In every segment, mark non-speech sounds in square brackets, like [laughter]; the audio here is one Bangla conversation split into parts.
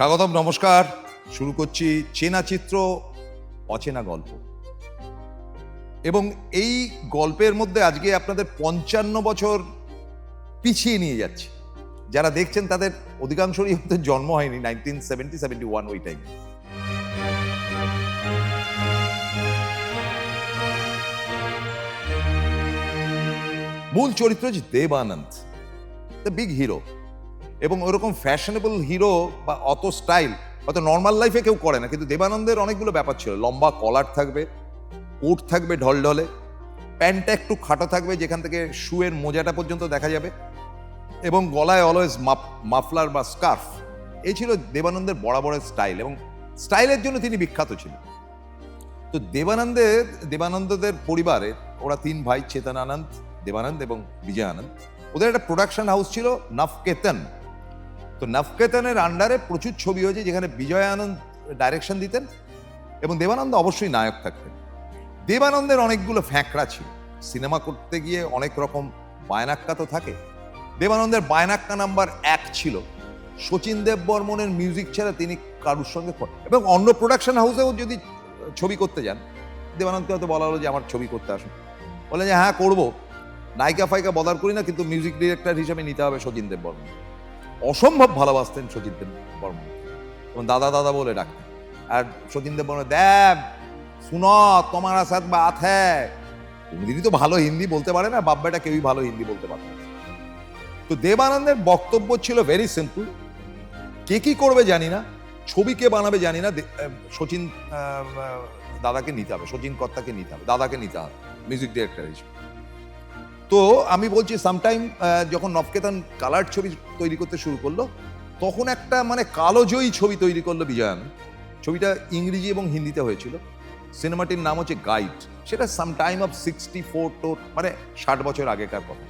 স্বাগতম, নমস্কার। শুরু করছি চেনা চিত্র, অচেনা গল্প। এবং এই গল্পের মধ্যে আজকে আপনাদের পঞ্চান্ন বছর পিছিয়ে নিয়ে যাচ্ছে। যারা দেখছেন, তাদের অধিকাংশরই হয়তো জন্ম হয়নি নাইনটিন সেভেন্টি সেভেন্টি ওয়ান ওই টাইমে মূল চরিত্র হচ্ছে দেবানন্দ দ্য বিগ হিরো এবং ওরকম ফ্যাশনেবল হিরো বা অত স্টাইল হয়তো নর্মাল লাইফে কেউ করে না। কিন্তু দেবানন্দের অনেকগুলো ব্যাপার ছিল। লম্বা কলার থাকবে, কোট থাকবে ঢলঢলে প্যান্টটা একটু খাটো থাকবে, যেখান থেকে শুয়ের মোজাটা পর্যন্ত দেখা যাবে, এবং গলায় অলওয়েজ মাফলার বা স্কার্ফ এই ছিল দেবানন্দের বরাবরের স্টাইল এবং স্টাইলের জন্য তিনি বিখ্যাত ছিলেন। তো দেবানন্দের, দেবানন্দদের পরিবারের ওরা তিন ভাই, চেতনানন্দ, দেবানন্দ এবং বিজয় আনন্দ ওদের একটা প্রোডাকশন হাউস ছিল নফকেতন। তো নফকেতনের আন্ডারে প্রচুর ছবি হয়েছে যেখানে বিজয় আনন্দ ডাইরেকশন দিতেন এবং দেবানন্দ অবশ্যই নায়ক থাকতেন। দেবানন্দের অনেকগুলো ফ্যাঁকড়া ছিল। সিনেমা করতে গিয়ে অনেক রকম বায়নাক্কা তো থাকে। দেবানন্দের বায়নাক্কা নাম্বার এক ছিল। শচীন দেব বর্মনের মিউজিক ছাড়া তিনি কারুর সঙ্গে এবং অন্য প্রোডাকশন হাউসেও যদি ছবি করতে যান, দেবানন্দকে হয়তো বলা হলো যে, আমার ছবি করতে আসুন। বলে যে হ্যাঁ করব। নায়িকা ফাইকা বদার করি না, কিন্তু মিউজিক ডিরেক্টর হিসেবে নিতে হবে শচীন দেব বর্মন অসম্ভব ভালোবাসতেন শচীন দেব বর্মন এবং দাদা দাদা বলে ডাকতেন। আর শচীন দেব বর্মন দেব শুনো তোমার সাথ বাত হ্যাঁ দিদি তো ভালো হিন্দি বলতে পারে না বাব্বাটা কেউই ভালো হিন্দি বলতে পারে না। তো দেবানন্দের বক্তব্য ছিল ভেরি সিম্পল কে কি করবে জানি না ছবি কে বানাবে জানি না আহ, দাদাকে নিতে হবে শচীন কর্তাকে নিতে হবে দাদাকে নিতে হবে মিউজিক ডিরেক্টর হিসেবে। তো আমি বলছি সামটাইম যখন নবকেতন কালার ছবি তৈরি করতে শুরু করল, তখন একটা মানে কালোজয়ী ছবি তৈরি করল বিজয়ান ছবিটা ইংরেজি এবং হিন্দিতে হয়েছিল। সিনেমাটির নাম হচ্ছে গাইড সেটা some time of sixty four তো মানে ষাট বছর আগেকার কথা।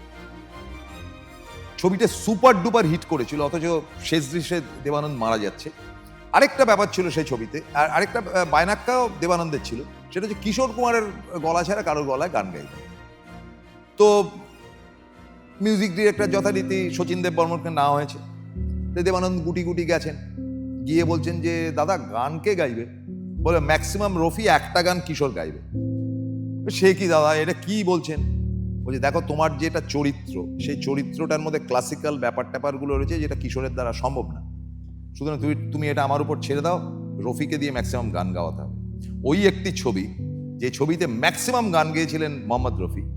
ছবিটা সুপার ডুপার হিট করেছিল, অথচ শেষ দৃশ্যে দেবানন্দ মারা যাচ্ছে। আরেকটা ব্যাপার ছিল সেই ছবিতে, আর আরেকটা বায়নাক্কাও দেবানন্দের ছিল। সেটা হচ্ছে কিশোর কুমারের গলা ছাড়া কারোর গলায় গান গাইবে তো মিউজিক ডিরেক্টর যথারীতি শচীন দেব বর্মনকে নেওয়া হয়েছে। দেবানন্দ গুটি গুটি গেছেন। গিয়ে বলছেন যে, দাদা, গান কে গাইবে? বলে ম্যাক্সিমাম রফি একটা গান কিশোর গাইবে। সে কি, দাদা, এটা কি বলছেন? বলছে, দেখো, তোমার যেটা চরিত্র, সেই চরিত্রটার মধ্যে ক্লাসিক্যাল ব্যাপার ট্যাপারগুলো রয়েছে যেটা কিশোরের দ্বারা সম্ভব না। সুতরাং তুমি তুমি এটা আমার উপর ছেড়ে দাও, রফিকে দিয়ে ম্যাক্সিমাম গান গাওয়াতে হবে। ওই একটি ছবি, যে ছবিতে ম্যাক্সিমাম গান গেয়েছিলেন মোহাম্মদ রফি।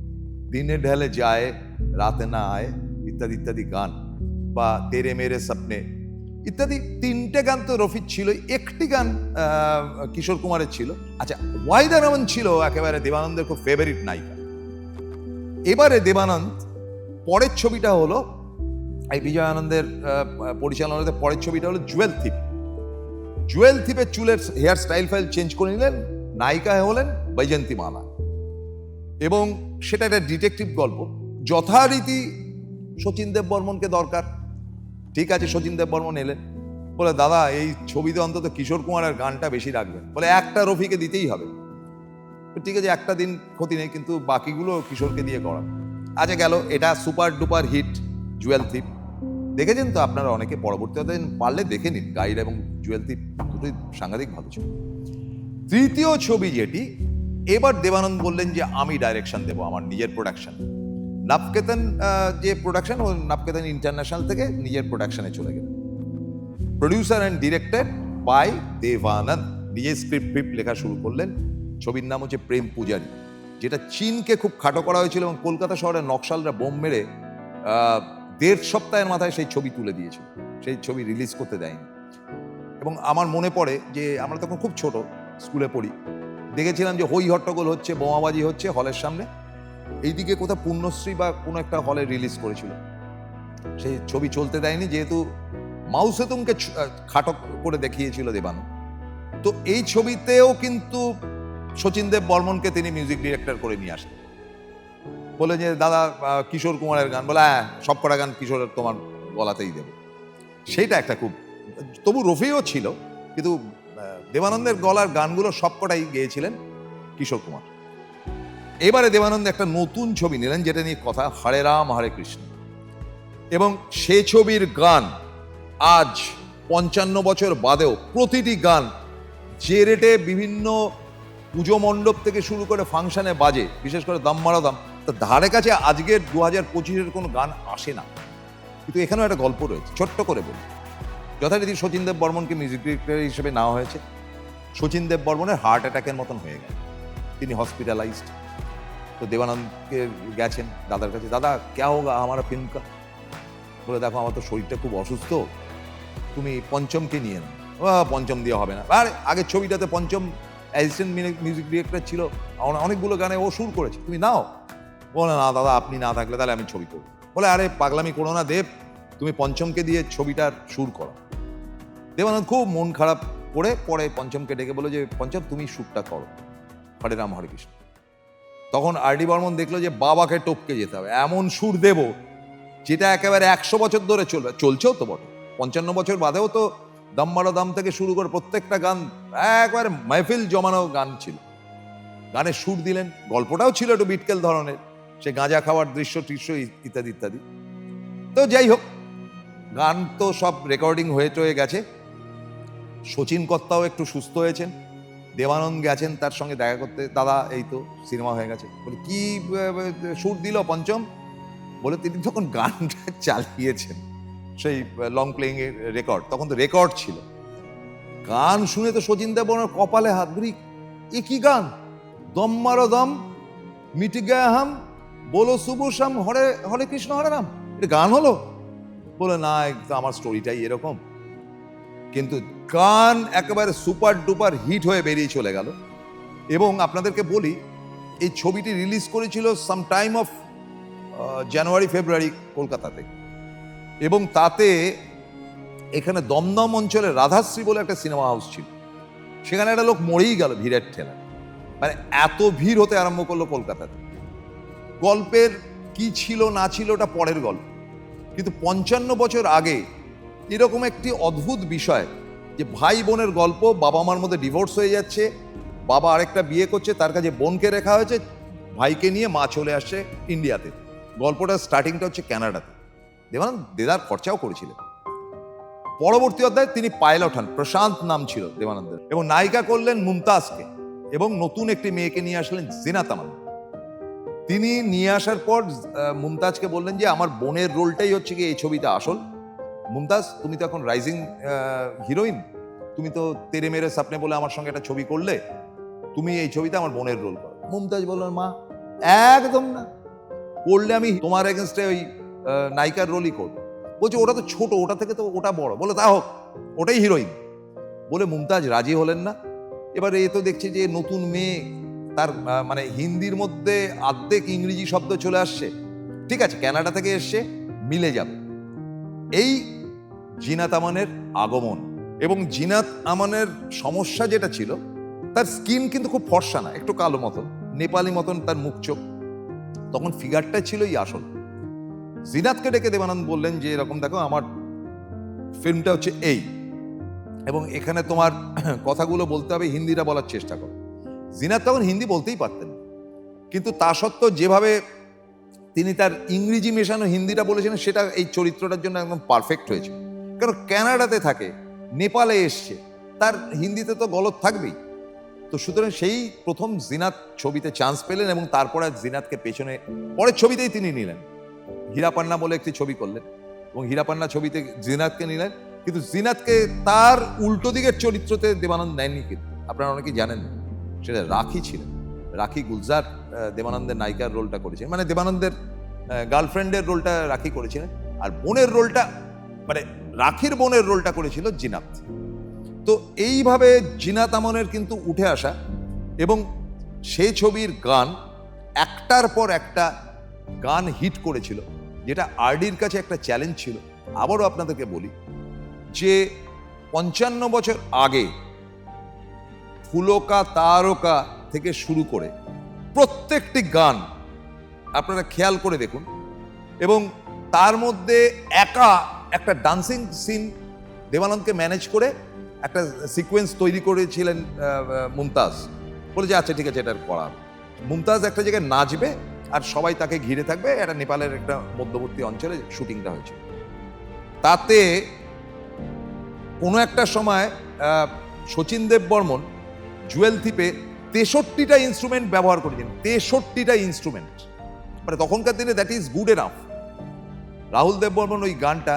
দিনে ঢেলে যায় রাতে না আয় ইত্যাদি ইত্যাদি গান বা তেরে মেরে স্বপ্নে ইত্যাদি তিনটে গান তো রফির ছিল একটি গান কিশোর কুমারের ছিল আচ্ছা ওয়াইদা রহমান ছিল একেবারে দেবানন্দের খুব ফেভারিট নায়িকা এবারে দেবানন্দ পরের ছবিটা হলো এই বিজয় আনন্দের পরিচালনাতে পরের ছবিটা হলো জুয়েল থিপ জুয়েল থিপের চুলের হেয়ার স্টাইল ফাইল চেঞ্জ করে নিলেন, নায়িকা হলেন বৈজন্তী মালা এবং সেটা একটা ডিটেকটিভ গল্প। যথারীতি শচীন দেব বর্মনকে দরকার। ঠিক আছে শচীন দেব বর্মন এলেন। বলে, দাদা, এই ছবিতে অন্তত কিশোর কুমারের গানটা বেশি রাখবেন। বলে, একটা রফিকে দিতেই হবে। ঠিক আছে, একটা দিন ক্ষতি নেই, কিন্তু বাকিগুলো কিশোরকে দিয়ে করা আচ্ছা গেল। এটা super duper hit Jewel Thief. দেখেছেন তো আপনারা অনেকে? পরবর্তীতে পারলে দেখে নিন। গাইড এবং জুয়েল থিপ দুটোই সাংঘাতিক ভালো ছিল তৃতীয় ছবি যেটি এবার দেবানন্দ বললেন যে, আমি ডাইরেকশন দেবো আমার নিজের প্রোডাকশন নাপকেতন যে প্রোডাকশন ও নাপকেতন ইন্টারন্যাশনাল থেকে নিজের প্রোডাকশনে চলে গেলেন। Producer and directed by Dev Anand নিজের স্ক্রিপ্ট ফ্রিপ্ট লেখা শুরু করলেন। ছবির নাম হচ্ছে প্রেম পূজারী, যেটা চীনকে খুব খাটো করা হয়েছিল এবং কলকাতা শহরের নকশালরা বোম মেরে দেড় সপ্তাহের মাথায় সেই ছবি তুলে দিয়েছিল। সেই ছবি রিলিজ করতে দেয়নি। এবং আমার মনে পড়ে যে, আমরা তখন খুব ছোট, স্কুলে পড়ি দেখেছিলাম যে হই হট্টগোল হচ্ছে বোমাবাজি হচ্ছে হলের সামনে। এইদিকে কোথাও পুণ্যশ্রী বা কোনো একটা হলে রিলিজ করেছিল। সেই ছবি চলতে দেয়নি যেহেতু মাউসেতুমকে আহ, করে দেখিয়েছিল দেবান। তো এই ছবিতেও কিন্তু শচীন দেব বর্মনকে তিনি মিউজিক ডিরেক্টর করে নিয়ে আসেন বলে যে দাদা কিশোর কুমারের গান। বলে হ্যাঁ সব কটা গান কিশোরের তোমার গলাতেই দেবে। সেইটা একটা খুব তবু রফিও ছিল কিন্তু দেবানন্দের গলার গানগুলো সবকটাই গেয়েছিলেন কিশোর কুমার। এবারে দেবানন্দ একটা নতুন ছবি নিলেন যেটা নিয়ে কথা হরে রাম, হরে কৃষ্ণ। এবং সে ছবির গান আজ পঞ্চান্ন বছর বাদেও প্রতিটি গান যে রেটে বিভিন্ন পুজো মণ্ডপ থেকে শুরু করে ফাংশনে বাজে, বিশেষ করে দাম মারা দাম তা ধারে কাছে আজকের দু হাজার পঁচিশের কোনো গান আসে না। কিন্তু এখানেও একটা গল্প রয়েছে, ছোট্ট করে বলি। যথারীতি শচীন দেব বর্মনকে মিউজিক ডিরেক্টর হিসেবে নেওয়া হয়েছে। শচীন দেব বর্মনের হার্ট অ্যাটাকের মতন হয়ে গেল। তিনি হসপিটালাইজড তো দেবানন্দকে গেছেন দাদার কাছে, দাদা, ক্যা হোগা আমার ফিল্ম কা বলে, দেখো, আমার তো শরীরটা খুব অসুস্থ। তুমি পঞ্চমকে নিয়ে নাও। পঞ্চম দিয়ে হবে না। আর আগের ছবিটাতে পঞ্চম অ্যাসিস্ট্যান্ট মিউজিক ডিরেক্টর ছিল। অনে- অনেকগুলো গানে ও সুর করেছে। তুমি নাও। বলে, না, দাদা, আপনি না থাকলে তাহলে আমি ছবি করব। বলে, আরে, পাগলামি করো না দেব। তুমি পঞ্চমকে দিয়ে ছবিটার সুর করো দেবানন্দ খুব মন খারাপ করে পরে পঞ্চমকে ডেকে বলো যে, পঞ্চম, তুমি শ্যুটটা করো। হরে রাম, হরে কৃষ্ণ। তখন আর ডি বর্মন দেখল যে, বাবাকে টপকে যেতে হবে। এমন সুর দেব, যেটা একেবারে একশো বছর ধরে চলবে। চলছেও তো বটে। পঞ্চান্ন বছর বাদেও তো দাম বারো দাম থেকে শুরু করে প্রত্যেকটা গান, একবারে মাহফিল জমানো গান ছিল। গানের সুর দিলেন, গল্পটাও ছিল একটু বিটকেল ধরনের। সে গাঁজা খাওয়ার দৃশ্য, টৃশ্য ইত্যাদি ইত্যাদি। তো যাই হোক, গান তো সব রেকর্ডিং হয়ে টয়ে গেছে। শচীন কর্তাও একটু সুস্থ হয়েছেন। দেবানন্দ গেছেন তার সঙ্গে দেখা করতে। দাদা, এই তো সিনেমা হয়ে গেছে। বলে, কি সুর দিল পঞ্চম? বলে, তিনি তখন গানটা [laughs] চালিয়েছেন। সেই লং প্লেইং এর রেকর্ড তখন তো রেকর্ড ছিল। গান শুনে তো শচীন দেব ওনার কপালে হাত ধরি এ কি গান? দম মারো দম, মিটি গায়ে হাম, বলো শুভ শাম, হরে হরে কৃষ্ণ, হরে রাম। এটা গান হলো? বলে, না আমার স্টোরিটাই এরকম। কিন্তু গান একেবারে সুপার ডুপার হিট হয়ে বেরিয়ে চলে গেল। এবং আপনাদেরকে বলি, এই ছবিটি রিলিজ করেছিল সাম টাইম অফ জানুয়ারি ফেব্রুয়ারি কলকাতাতে। এবং তাতে এখানে দমদম অঞ্চলে রাধাশ্রী বলে একটা সিনেমা হাউস ছিল। সেখানে একটা লোক মরেই গেল ভিড়ের ঠেলা মানে এত ভিড় হতে আরম্ভ করল কলকাতাতে। গল্পের কি ছিল, না ছিল, ওটা পরের গল্প। কিন্তু পঞ্চান্ন বছর আগে এরকম একটি অদ্ভুত বিষয় যে ভাই বোনের গল্প, বাবা মার মধ্যে ডিভোর্স হয়ে যাচ্ছে, বাবা আরেকটা বিয়ে করছে, তার কাছে বোনকে রেখা হয়েছে, ভাইকে নিয়ে মা চলে আসছে ইন্ডিয়াতে। গল্পটা স্টার্টিংটা হচ্ছে ক্যানাডাতে। দেবানন্দ দেদার খরচাও করেছিলেন। পরবর্তী অধ্যায়ে তিনি পাইলট হন, প্রশান্ত নাম ছিল দেবানন্দের। এবং নায়িকা করলেন মুমতাজকে এবং নতুন একটি মেয়েকে নিয়ে আসলেন জিনা তামান তিনি নিয়ে আসার পর মুমতাজকে বললেন যে, আমার বোনের রোলটাই হচ্ছে কি এই ছবিতে আসল? মুমতাজ, তুমি তো এখন রাইজিং হিরোইন তুমি তো তেরে মেরে সাপনে বলে আমার সঙ্গে একটা ছবি করলে, তুমি এই ছবিতে আমার বোনের রোল করো মুমতাজ বললেন মা, একদম না। করলে আমি তোমার এগেনস্টে ওই নায়িকার রোলই করব। বলছে, ওটা তো ছোট, ওটা থেকে তো ওটা বড়। বলে তা হোক, ওটাই হিরোইন বলে, মুমতাজ, রাজি হলেন না। এবার এ তো দেখছে যে নতুন মেয়ে, তার মানে হিন্দির মধ্যে আর্ধেক ইংরেজি শব্দ চলে আসছে। ঠিক আছে, কানাডা থেকে এসছে, মিলে যাবে। এই জিনাত আমানের আগমন। এবং জিনাত আমানের সমস্যা যেটা ছিল, তার স্কিন কিন্তু খুব ফর্সা না, একটু কালো মতন, নেপালি মতন তার মুখ চোখ। তখন ফিগারটা ছিলই আসল। জিনাতকে ডেকে দেবানন্দ বললেন যে, এরকম দেখো, আমার ফিল্মটা হচ্ছে এই। এবং এখানে তোমার [clears throat] কথাগুলো বলতে হবে, হিন্দিটা বলার চেষ্টা করো। জিনাত তখন হিন্দি বলতেই পারতেন কিন্তু তা সত্ত্বেও যেভাবে তিনি তার ইংরেজি মেশানো হিন্দিটা বলেছেন সেটা এই চরিত্রটার জন্য একদম পারফেক্ট হয়েছে। কারণ কানাডাতে থাকে, নেপালে এসছে। তার হিন্দিতে তো গলত থাকবেই। তো সুতরাং সেই প্রথম জিনাত ছবিতে চান্স পেলেন এবং তারপরে জিনাতকে পেছনে, পরের ছবিতেই তিনি নিলেন। হীরাপান্না বলে একটি ছবি করলেন এবং হীরাপান্না ছবিতে জিনাতকে নিলেন। কিন্তু জিনাতকে তার উল্টো দিকের চরিত্রতে দেবানন্দ নেননি কিন্তু। আপনারা অনেকেই জানেন, সেটা রাখি ছিলেন। রাখি গুলজার দেবানন্দের নায়িকার রোলটা করেছেন মানে দেবানন্দের গার্লফ্রেন্ডের রোলটা রাখি করেছিলেন। আর বোনের রোলটা মানে রাখির বোনের রোলটা করেছিল জিনাত। তো এইভাবে জিনাত আমনের কিন্তু উঠে আসা এবং সেই ছবির গান একটার পর একটা গান হিট করেছিল, যেটা আরডির কাছে একটা চ্যালেঞ্জ ছিল। আবারও আপনাদেরকে বলি যে পঞ্চান্ন বছর আগে ফুলকা তারকা থেকে শুরু করে প্রত্যেকটি গান আপনারা খেয়াল করে দেখুন এবং তার মধ্যে একা একটা ডান্সিং সিন দেবানন্দকে ম্যানেজ করে একটা সিকোয়েন্স তৈরি করেছিলেন মুমতাজ। বলে যে আচ্ছা ঠিক আছে, এটা করা মুমতাজ একটা জায়গায় নাচবে আর সবাই তাকে ঘিরে থাকবে। এটা নেপালের একটা মধ্যবর্তী অঞ্চলে শুটিংটা হয়েছে তাতে কোনো একটা সময় শচীন দেব বর্মন জুয়েল থিপে তেষট্টিটা ইনস্ট্রুমেন্ট ব্যবহার করেছেন তেষট্টিটা ইনস্ট্রুমেন্ট মানে তখনকার দিনে that is good enough Rahul Dev Burman ওই গানটা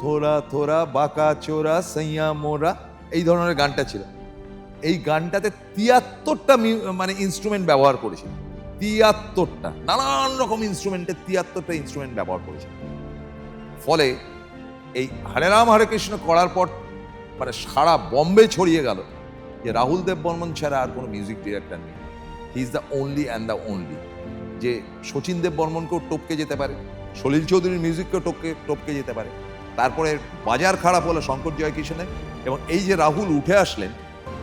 থোরা থোরা বাঁকা চোরা, সাইয়া মোরা এই ধরনের গানটা ছিল। এই গানটাতে তিয়াত্তরটা মানে ইনস্ট্রুমেন্ট ব্যবহার করেছিল। তিয়াত্তরটা, নানান রকম ইনস্ট্রুমেন্টের তিয়াত্তরটা ইনস্ট্রুমেন্ট ব্যবহার করেছিল। ফলে এই হরে রাম, হরে কৃষ্ণ করার পর মানে সারা বম্বে ছড়িয়ে গেল যে রাহুল দেব বর্মন ছাড়া আর কোনো মিউজিক ডিরেক্টর নেই। He is the only and the only যে শচীন দেব বর্মনকেও টপকে যেতে পারে, সলিল চৌধুরীর মিউজিককেও টপকে টপকে যেতে পারে। তারপরে বাজার খারাপ হলো শঙ্কর জয়কিশনের এবং এই যে রাহুল উঠে আসলেন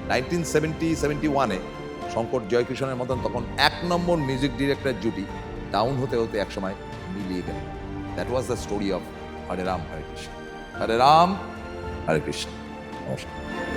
নাইনটিন সেভেন্টি সেভেন্টি ওয়ানে শঙ্কর জয়কিশনের মতন তখন এক নম্বর মিউজিক ডিরেক্টর জুটি ডাউন হতে হতে একসময় মিলিয়ে গেল that was the story of Hare Ram Hare Krishna Hare Ram Hare Krishna নমস্কার।